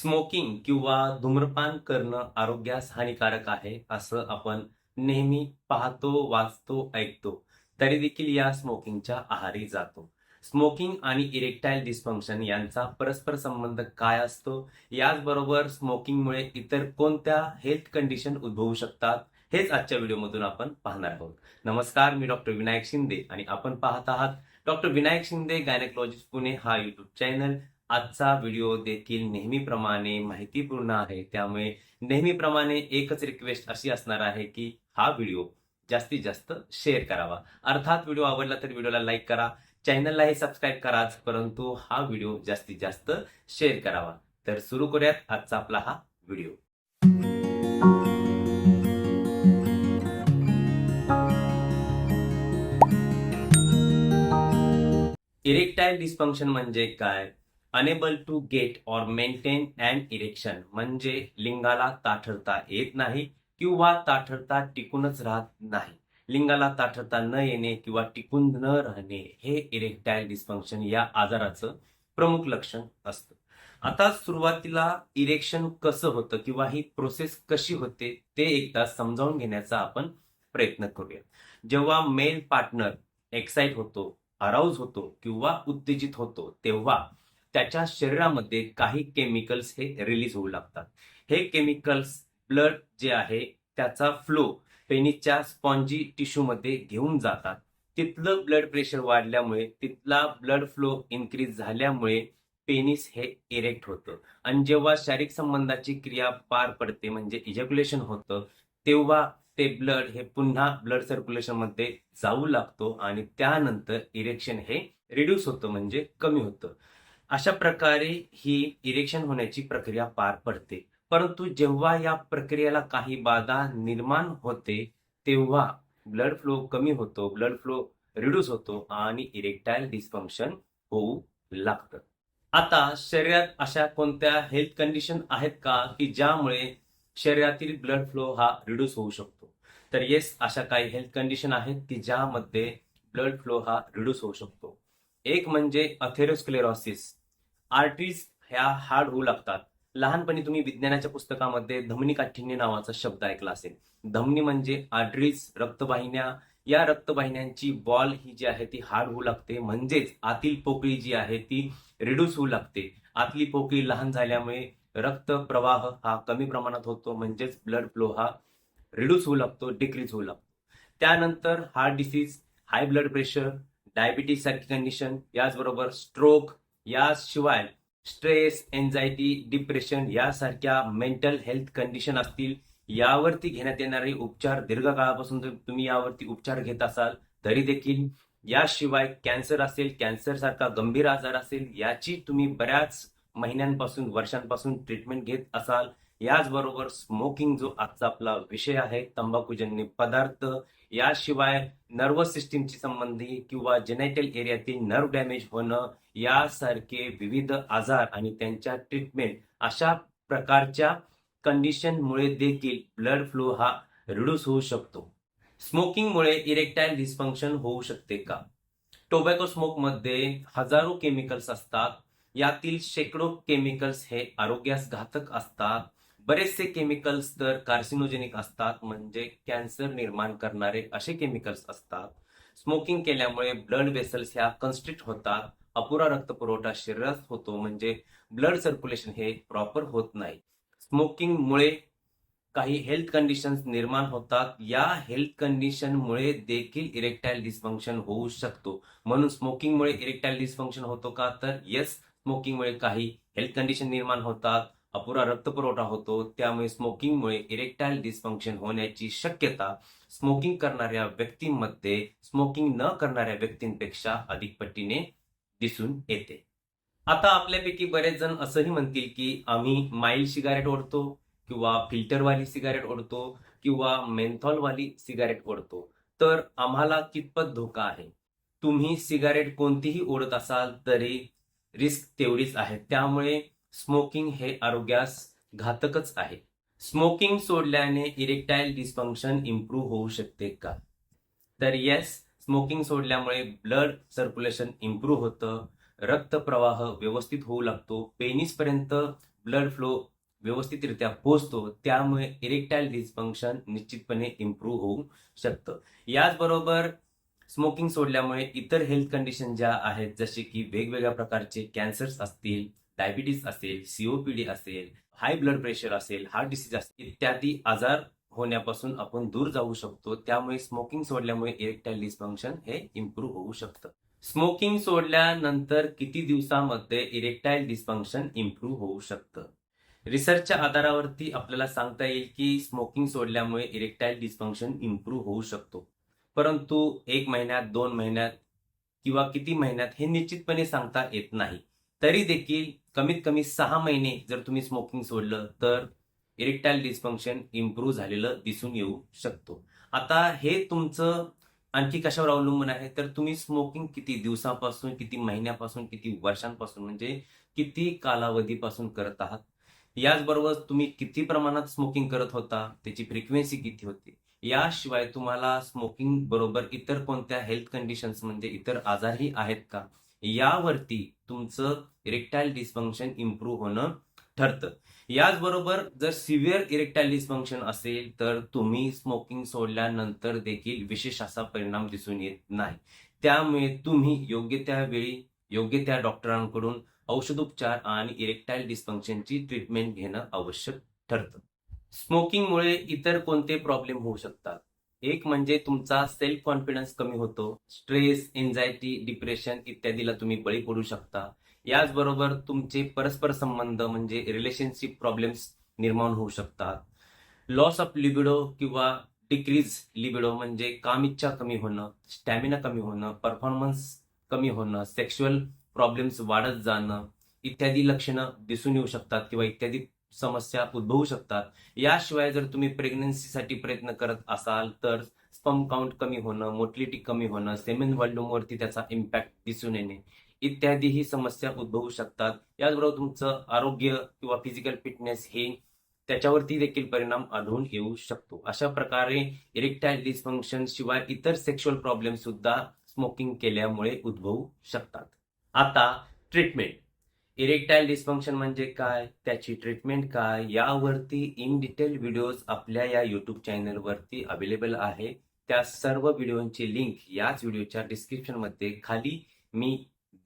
Smoking किंवा धूम्रपान करणं आरोग्यास हानिकारक आहे असं आपण नेहमी पाहतो वाचतो ऐकतो. तरी देखील या स्मोकिंगच्या आहारी जातो. स्मोकिंग आणि इरेक्टाईल डिस्फंक्शन यांचा परस्पर संबंध काय असतो? याचबरोबर स्मोकिंगमुळे इतर कोणत्या हेल्थ कंडिशन उद्भवू शकतात? हेच आजच्या व्हिडिओमधून आपण पाहणार आहोत. नमस्कार मी डॉक्टर विनायक शिंदे आणि आपण पाहत आहात डॉक्टर विनायक शिंदे गायनेकॉलॉजिस्ट पुणे हा युट्यूब चॅनल आजचा व्हिडिओ देखील नेहमीप्रमाणे माहितीपूर्ण आहे. त्यामुळे नेहमीप्रमाणे एकच रिक्वेस्ट अशी असणार आहे की हा व्हिडिओ जास्तीत जास्त शेअर करावा. अर्थात व्हिडिओ आवडला तर व्हिडिओला लाईक करा. चॅनललाही सबस्क्राईब कराच परंतु हा व्हिडिओ जास्तीत जास्त शेअर करावा. तर सुरू करूयात आजचा आपला हा व्हिडिओ इरेक्टाईल डिस्फंक्शन म्हणजे काय? Unable to get or maintain and erection म्हणजे लिंगाला ताठरता येत नाही किंवा ताठरता टिकूनच राहत नाही. लिंगाला ताठरता न येणे किंवा टिकून न राहणे हे इरेक्टाईल डिस्फंक्शन या आजाराचं प्रमुख लक्षण असतं. आता सुरुवातीला इरेक्शन कसं होतं किंवा ही प्रोसेस कशी होते ते एकदा समजावून घेण्याचा आपण प्रयत्न करूया. जेव्हा मेल पार्टनर एक्साइट होतो अराऊज होतो किंवा उत्तेजित होतो तेव्हा त्याच्या शरीरामध्ये काही केमिकल्स हे रिलीज होऊ लागतात. हे केमिकल्स ब्लड जे आहे त्याचा फ्लो पेनीच्या स्पॉन्जी टिश्यूमध्ये घेऊन जातात. तिथलं ब्लड प्रेशर वाढल्यामुळे तिथला ब्लड फ्लो इन्क्रीज झाल्यामुळे पेनिस हे इरेक्ट होतं. आणि जेव्हा शारीरिक संबंधाची क्रिया पार पडते म्हणजे इजॅक्युलेशन होतं तेव्हा ते ब्लड हे पुन्हा ब्लड सर्क्युलेशनमध्ये जाऊ लागतो आणि त्यानंतर इरेक्शन हे रिड्यूस होतं म्हणजे कमी होतं. अशा प्रकारे ही इरेक्शन होण्याची प्रक्रिया पार पडते. परंतु जेव्हा या प्रक्रियेला काही बाधा निर्माण होते तेव्हा ब्लड फ्लो कमी होतो ब्लड फ्लो रिड्यूस होतो आणि इरेक्टाईल डिस्फंक्शन होऊ लागतं. आता शरीरात अशा कोणत्या हेल्थ कंडिशन आहेत का की ज्यामुळे शरीरातील ब्लड फ्लो हा रिड्यूस होऊ शकतो? तर येस अशा काही हेल्थ कंडिशन आहेत की ज्यामध्ये ब्लड फ्लो हा रिड्यूस होऊ शकतो. एक म्हणजे अथेरोस्क्लेरॉसिस आर्टिस्ट ह्या हार्ड होऊ लागतात. लहानपणी तुम्ही विज्ञानाच्या पुस्तकामध्ये धमनी काठिण्य नावाचा शब्द ऐकला असेल. धमनी म्हणजे आर्टरीज रक्तवाहिन्या. या रक्तवाहिन्यांची बॉल ही जी आहे ती हार्ड होऊ लागते. म्हणजेच आतील पोकळी जी आहे ती रिड्यूस होऊ लागते. आतली पोकळी लहान झाल्यामुळे रक्त प्रवाह हा कमी प्रमाणात होतो. म्हणजेच ब्लड फ्लो हा रिड्यूस होऊ लागतो डिक्रीज होऊ लागतो. त्यानंतर heart disease high blood pressure diabetes सारखी कंडिशन याचबरोबर स्ट्रोक याशिवाय स्ट्रेस एन्झायटी डिप्रेशन यासारख्या मेंटल हेल्थ कंडिशन असतील यावरती घेण्यात येणारे उपचार दीर्घकाळापासून जर तुम्ही यावरती उपचार घेत असाल तरी देखील याशिवाय कॅन्सर असेल कॅन्सर सारखा गंभीर आजार असेल याची तुम्ही बऱ्याच महिन्यांपासून वर्षांपासून ट्रीटमेंट घेत असाल याचबरोबर स्मोकिंग जो आजचा आपला विषय आहे तंबाखूजन्य पदार्थ याशिवाय नर्वस सिस्टीमची संबंधी किंवा जेनेटल एरियातील नर्व डॅमेज होणं यासारखे विविध आजार आणि त्यांच्या ट्रीटमेंट अशा प्रकारच्या कंडिशनमुळे देखील ब्लड फ्लो हा रिड्यूस होऊ शकतो. स्मोकिंगमुळे इरेक्टाईल डिस्फंक्शन होऊ शकते का? टोबॅको स्मोकमध्ये हजारो केमिकल्स असतात. यातील शेकडो केमिकल्स हे आरोग्यास घातक असतात. बरेचसे केमिकल्स तर कार्सिनोजेनिक असतात म्हणजे कॅन्सर निर्माण करणारे असे केमिकल्स असतात. स्मोकिंग केल्यामुळे ब्लड वेसल्स ह्या कन्स्ट्रिक्ट होतात. अपुरा रक्तपुरवठा शरीरात होतो म्हणजे ब्लड सर्क्युलेशन हे प्रॉपर होत नाही. स्मोकिंगमुळे काही हेल्थ कंडिशन्स निर्माण होतात. या हेल्थ कंडिशनमुळे देखील इरेक्टाईल डिस्फंक्शन होऊ शकतो. म्हणून स्मोकिंगमुळे इरेक्टाईल डिस्फंक्शन होतो का? तर येस स्मोकिंगमुळे काही हेल्थ कंडिशन निर्माण होतात. अपुरा रक्तपुरवठा होतो त्यामुळे स्मोकिंगमुळे इरेक्टाईल डिस्फंक्शन होण्याची शक्यता स्मोकिंग करणाऱ्या व्यक्तींमध्ये स्मोकिंग न करणाऱ्या व्यक्तींपेक्षा अधिक पटीने दिसून येते. आता आपल्यापैकी बरेच जण असंही म्हणतील की आम्ही माईल सिगारेट ओढतो किंवा फिल्टरवाली सिगारेट ओढतो किंवा मेन्थॉलवाली सिगारेट ओढतो. तर आम्हाला कितपत धोका आहे? तुम्ही सिगारेट कोणतीही ओढत असाल तरी रिस्क तेवढीच आहे. त्यामुळे स्मोकिंग हे आरोग्यास घातकच आहे. स्मोकिंग सोडल्याने इरेक्टाईल डिस्फंक्शन इम्प्रूव्ह होऊ शकते का? तर येस स्मोकिंग सोडल्यामुळे ब्लड सर्क्युलेशन इम्प्रूव्ह होतं रक्तप्रवाह व्यवस्थित होऊ लागतो पेनिसपर्यंत ब्लड फ्लो व्यवस्थितरित्या पोहोचतो त्यामुळे इरेक्टाईल डिस्फंक्शन निश्चितपणे इम्प्रूव्ह होऊ शकतं. याचबरोबर स्मोकिंग सोडल्यामुळे इतर हेल्थ कंडिशन ज्या आहेत जसे की वेगवेगळ्या प्रकारचे कॅन्सर्स असतील डायबिटीस असेल सीओपीडी असेल हाय ब्लड प्रेशर असेल हार्ट डिसीज असेल इत्यादी आजार होण्यापासून आपण दूर जाऊ शकतो. त्यामुळे स्मोकिंग सोडल्यामुळे इरेक्टाईल डिस्फंक्शन हे इम्प्रूव्ह होऊ शकतं. स्मोकिंग सोडल्यानंतर किती दिवसामध्ये इरेक्टाईल डिस्फंक्शन इम्प्रूव्ह होऊ शकतं? रिसर्चच्या आधारावरती आपल्याला सांगता येईल की स्मोकिंग सोडल्यामुळे इरेक्टाईल डिस्फंक्शन इम्प्रूव्ह होऊ शकतो. परंतु एक महिन्यात दोन महिन्यात किंवा किती महिन्यात हे निश्चितपणे सांगता येत नाही. तरी देखील कमीत कमी सहा महिने जर तुम्ही स्मोकिंग सोडलं तर इरेक्टाईल डिस्फंक्शन इम्प्रूव्ह झालेलं दिसून येऊ शकतो. आता हे तुमचं आणखी कशावर अवलंबून आहे? तर तुम्ही स्मोकिंग किती दिवसापासून किती महिन्यापासून किती वर्षांपासून म्हणजे किती कालावधीपासून करत आहात? याचबरोबर तुम्ही किती प्रमाणात स्मोकिंग करत होता? त्याची फ्रिक्वेन्सी किती होती? याशिवाय तुम्हाला स्मोकिंग बरोबर इतर कोणत्या हेल्थ कंडिशन्स म्हणजे इतर आजारही आहेत का? यावरती तुमचं इरेक्टाईल डिस्फंक्शन इम्प्रूव्ह होणं ठरतं. याचबरोबर जर सिव्हिअर इरेक्टाईल डिस्फंक्शन असेल तर तुम्ही स्मोकिंग सोडल्यानंतर देखील विशेष असा परिणाम दिसून येत नाही. त्यामुळे तुम्ही योग्य त्या वेळी योग्य त्या डॉक्टरांकडून औषधोपचार आणि इरेक्टाईल डिस्फंक्शनची ट्रीटमेंट घेणं आवश्यक ठरतं. स्मोकिंगमुळे इतर कोणते प्रॉब्लेम होऊ शकतात? एक म्हणजे तुमचा सेल्फ कॉन्फिडन्स कमी होतो स्ट्रेस एन्झायटी डिप्रेशन इत्यादीला तुम्ही बळी पडू शकता. याचबरोबर तुमचे परस्पर संबंध म्हणजे रिलेशनशिप प्रॉब्लेम्स निर्माण होऊ शकतात. लॉस ऑफ लिबिडो किंवा डिक्रीज लिबिडो म्हणजे कामिच्छा कमी होणं स्टॅमिना कमी होणं परफॉर्मन्स कमी होणं सेक्शुअल प्रॉब्लेम्स वाढत जाणं इत्यादी लक्षणं दिसून येऊ शकतात किंवा इत्यादी समस्या उद्भवू शकतात. याशिवाय जर तुम्ही प्रेग्नन्सीसाठी प्रयत्न करत असाल तर स्पम काउंट कमी होणं मोटिलिटी कमी होणं सेमेन व्हॉल्यूमवरती त्याचा इम्पॅक्ट दिसून येणे इत्यादी ही समस्या उद्भवू शकतात. याचबरोबर तुमचं आरोग्य किंवा फिजिकल फिटनेस हे त्याच्यावरती देखील परिणाम आढळून येऊ शकतो. अशा प्रकारे इरेक्टाईल डिस्फंक्शन शिवाय इतर सेक्शुअल प्रॉब्लेम सुद्धा स्मोकिंग केल्यामुळे उद्भवू शकतात. आता ट्रीटमेंट इरेक्टाईल डिस्फंक्शन म्हणजे काय? त्याची ट्रीटमेंट काय? यावरती इन डिटेल व्हिडिओज आपल्या या युट्यूब चॅनलवरती अवेलेबल आहे. त्या सर्व व्हिडिओची लिंक याच व्हिडिओच्या डिस्क्रिप्शनमध्ये खाली मी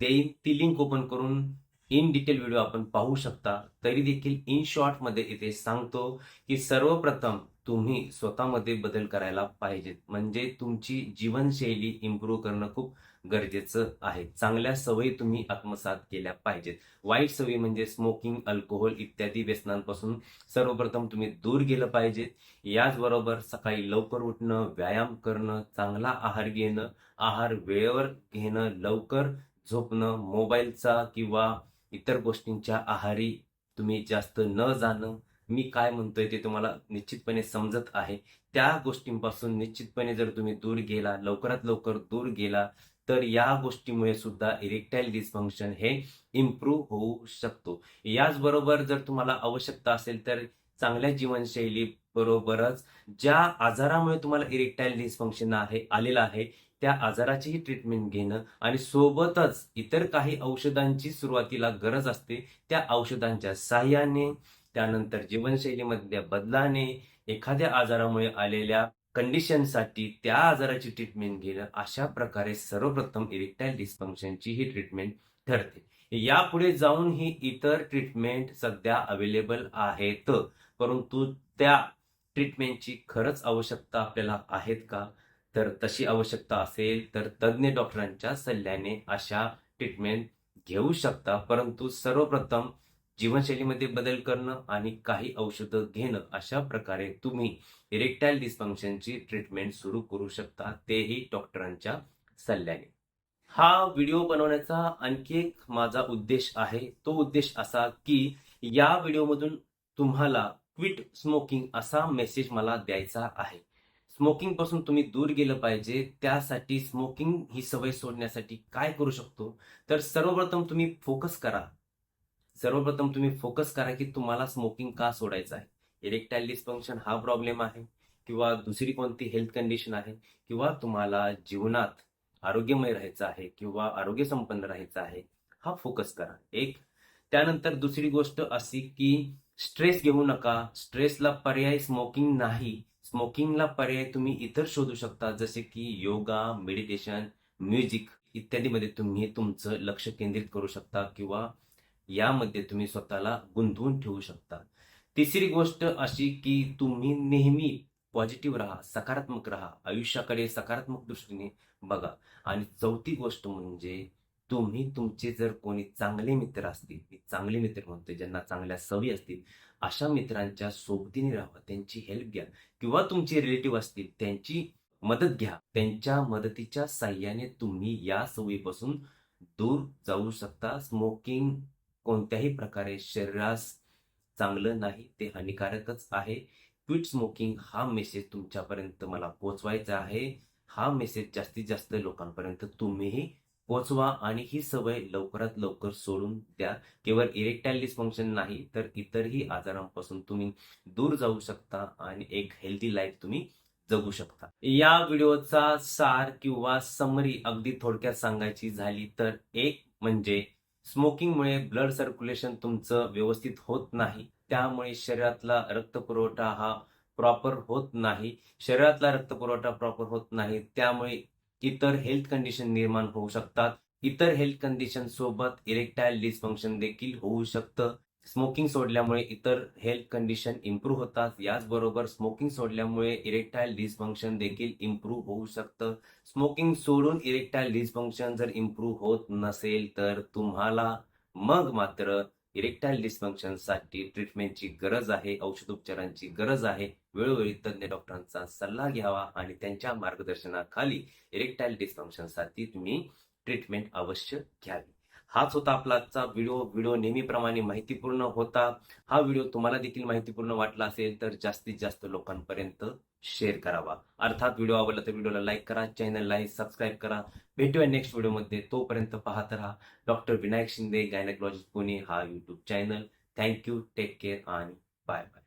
देईन. ती लिंक ओपन करून इन डिटेल व्हिडिओ आपण पाहू शकता. तरी देखील इन शॉर्टमध्ये इथे सांगतो की सर्वप्रथम तुम्ही स्वतःमध्ये बदल करायला पाहिजेत. म्हणजे तुमची जीवनशैली इम्प्रूव्ह करणं खूप गरजेचं आहे. चांगल्या सवयी तुम्ही आत्मसात केल्या पाहिजेत. वाईट सवयी म्हणजे स्मोकिंग अल्कोहोल इत्यादी व्यसनांपासून सर्वप्रथम तुम्ही दूर गेलं पाहिजेत. याचबरोबर सकाळी लवकर उठणं व्यायाम करणं चांगला आहार घेणं आहार वेळेवर घेणं लवकर झोपणं मोबाईलचा किंवा इतर गोष्टींच्या आहारी तुम्ही जास्त न जाणं. मी काय म्हणतोय ते तुम्हाला निश्चितपणे समजत आहे. त्या गोष्टींपासून निश्चितपणे जर तुम्ही दूर गेला लवकरात लवकर दूर गेला तर या गोष्टीमुळे सुद्धा इरेक्टाईल डिस्फंक्शन हे इम्प्रूव्ह होऊ शकतो. याचबरोबर जर तुम्हाला आवश्यकता असेल तर चांगल्या जीवनशैली बरोबरच ज्या आजारामुळे तुम्हाला इरेक्टाईल डिस्फंक्शन आहे आलेलं आहे त्या आजाराचीही ट्रीटमेंट घेणं आणि सोबतच इतर काही औषधांची सुरुवातीला गरज असते त्या औषधांच्या साह्याने त्यानंतर जीवनशैलीमधल्या बदलाने एखाद्या आजारामुळे आलेल्या कंडिशनसाठी त्या आजाराची ट्रीटमेंट घेणं अशा प्रकारे सर्वप्रथम इरेक्टाईल डिस्फंक्शनची ही ट्रीटमेंट ठरते. यापुढे जाऊन ही इतर ट्रीटमेंट सध्या अवेलेबल आहेत. परंतु त्या ट्रीटमेंटची खरंच आवश्यकता आपल्याला आहेत का? तर तशी आवश्यकता असेल तर तज्ज्ञ डॉक्टरांच्या सल्ल्याने अशा ट्रीटमेंट घेऊ शकता. परंतु सर्वप्रथम जीवनशैलीमध्ये बदल करणं आणि काही औषधं घेणं अशा प्रकारे तुम्ही इरेक्टाईल डिस्फंक्शनची ट्रीटमेंट सुरू करू शकता तेही डॉक्टरांच्या सल्ल्याने. हा व्हिडिओ बनवण्याचा आणखी एक माझा उद्देश आहे. तो उद्देश असा की या व्हिडिओमधून तुम्हाला क्विट स्मोकिंग असा मेसेज मला द्यायचा आहे. स्मोकिंगपासून तुम्ही दूर गेलं पाहिजे. त्यासाठी स्मोकिंग ही सवय सोडण्यासाठी काय करू शकतो? तर सर्वप्रथम तुम्ही फोकस करा. सर्वप्रथम तुम्ही फोकस करा की तुम्हाला स्मोकिंग का सोडायचं आहे? इरेक्टाईल डिस्फंक्शन हा प्रॉब्लेम आहे किंवा दुसरी कोणती हेल्थ कंडिशन आहे किंवा तुम्हाला जीवनात आरोग्यमय राहायचं आहे किंवा आरोग्य संपन्न राहायचं आहे हा फोकस करा. एक त्यानंतर दुसरी गोष्ट अशी की स्ट्रेस घेऊ नका. स्ट्रेसला पर्याय स्मोकिंग नाही. स्मोकिंगला पर्याय तुम्ही इतर शोधू शकता जसे की योगा मेडिटेशन म्युझिक इत्यादीमध्ये तुम्ही तुमचं लक्ष केंद्रित करू शकता किंवा यामध्ये तुम्ही स्वतःला गुंतवून ठेवू शकता. तिसरी गोष्ट अशी की तुम्ही नेहमी पॉझिटिव्ह राहा सकारात्मक राहा. आयुष्याकडे सकारात्मक दृष्टीने बघा. आणि चौथी गोष्ट म्हणजे तुम्ही तुमचे जर कोणी चांगले मित्र असतील मी चांगले मित्र म्हणतो ज्यांना चांगल्या सवयी असतील अशा मित्रांच्या सोबतीने राहा. त्यांची हेल्प घ्या. किंवा तुमचे रिलेटिव्ह असतील त्यांची मदत घ्या. त्यांच्या मदतीच्या साह्याने तुम्ही या सवयीपासून दूर जाऊ शकता. स्मोकिंग कोणत्याही प्रकारे शरीरास चांगलं नाही ते हानिकारकच आहे. क्विट स्मोकिंग हा मेसेज तुमच्यापर्यंत मला पोचवायचा आहे. हा मेसेज जास्तीत जास्त लोकांपर्यंत तुम्हीही पोचवा आणि ही सवय लवकरात लवकर सोडून द्या. केवळ इरेक्टाईल डिस्फंक्शन नाही तर इतरही आजारांपासून तुम्ही दूर जाऊ शकता आणि एक हेल्दी लाईफ तुम्ही जगू शकता. या व्हिडिओचा सार किंवा समरी अगदी थोडक्यात सांगायची झाली तर एक म्हणजे स्मोकिंगमुळे ब्लड सर्क्युलेशन तुमचं व्यवस्थित होत नाही. त्यामुळे शरीरातला रक्तपुरवठा हा प्रॉपर होत नाही. शरीरातला रक्तपुरवठा प्रॉपर होत नाही. त्यामुळे इतर हेल्थ कंडिशन निर्माण होऊ शकतात. इतर हेल्थ कंडिशन सोबत इरेक्टाईल डिस्फंक्शन देखील होऊ शकतं. स्मोकिंग सोडल्यामुळे इतर हेल्थ कंडिशन इम्प्रूव्ह होतात. याचबरोबर स्मोकिंग सोडल्यामुळे इरेक्टाईल डिसफंक्शन देखील इम्प्रूव्ह होऊ शकतं. स्मोकिंग सोडून इरेक्टाईल डिसफंक्शन जर इम्प्रूव्ह होत नसेल तर तुम्हाला मग मात्र इरेक्टाईल डिस्फंक्शनसाठी ट्रीटमेंटची गरज आहे औषधोपचारांची गरज आहे. वेळोवेळी तज्ज्ञ डॉक्टरांचा सल्ला घ्यावा आणि त्यांच्या मार्गदर्शनाखाली इरेक्टाईल डिस्फंक्शनसाठी तुम्ही ट्रीटमेंट अवश्य घ्यावी. हाच होता आपला आजचा व्हिडिओ. व्हिडिओ नेहमीप्रमाणे माहितीपूर्ण होता. हा व्हिडिओ तुम्हाला देखील माहितीपूर्ण वाटला असेल तर जास्तीत जास्त लोकांपर्यंत शेअर करावा. अर्थात व्हिडिओ आवडला तर व्हिडिओला लाईक करा चॅनललाही सबस्क्राईब करा. भेटूया नेक्स्ट व्हिडिओमध्ये तोपर्यंत पाहत राहा. डॉक्टर विनायक शिंदे गायनॅकॉलॉजिस्ट पुणे हा YouTube channel thank you take care आणि बाय बाय